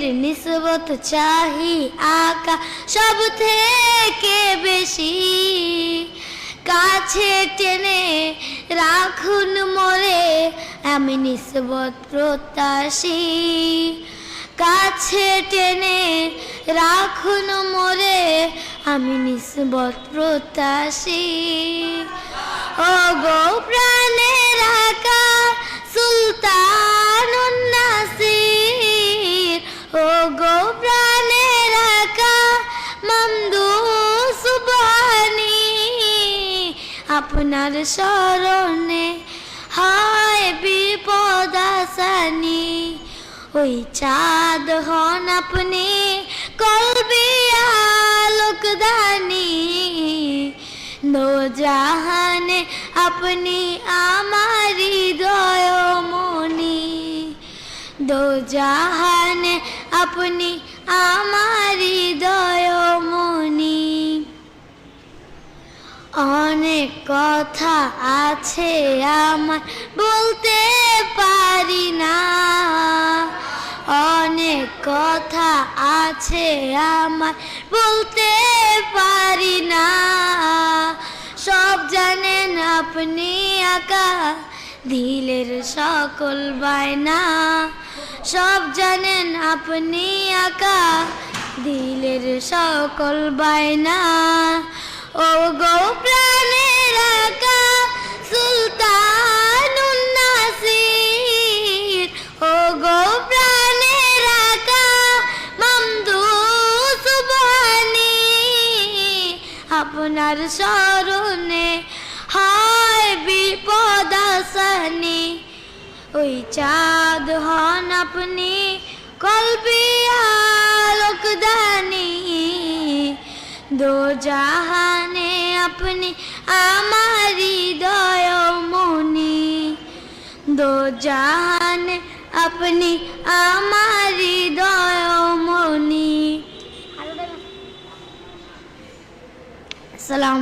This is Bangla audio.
আপনের নিসবত চাহি আকা সব থেকে বেশি। কাছে টেনে রাখুন মোরে আমি নিসবত প্রত্যাশী। কাছে টেনে রাখুন মোরে আমি নিসবত প্রত্যাশী। ও গো প্রাণের আপনার স্মরণে হয় বিপদ আসানি। ওই চাঁদ হন আপনি, কলবি আলোকদানি দো জাহানে আপনি আমারি দয়মনি দো জাহানে আপনি আমারি দয়মনি অনেক কথা আছে আমার, বলতে পারি না। অনেক কথা আছে আমার, বলতে পারি না। সব জানেন আপনি আকা দিলের সকল বায়না। সব জানেন আপনি আকা দিলের সকল বায়না। ও গো প্রাণের আপনার স্মরণে, হয় বিপদ আসানি। ওই চাঁদ হন আপনি কল্পি আলোকদানি দো জাহানে আপনি আমারি দয়মনি দো জাহানে আপনি আমারি দয়মনি അസ്സലാം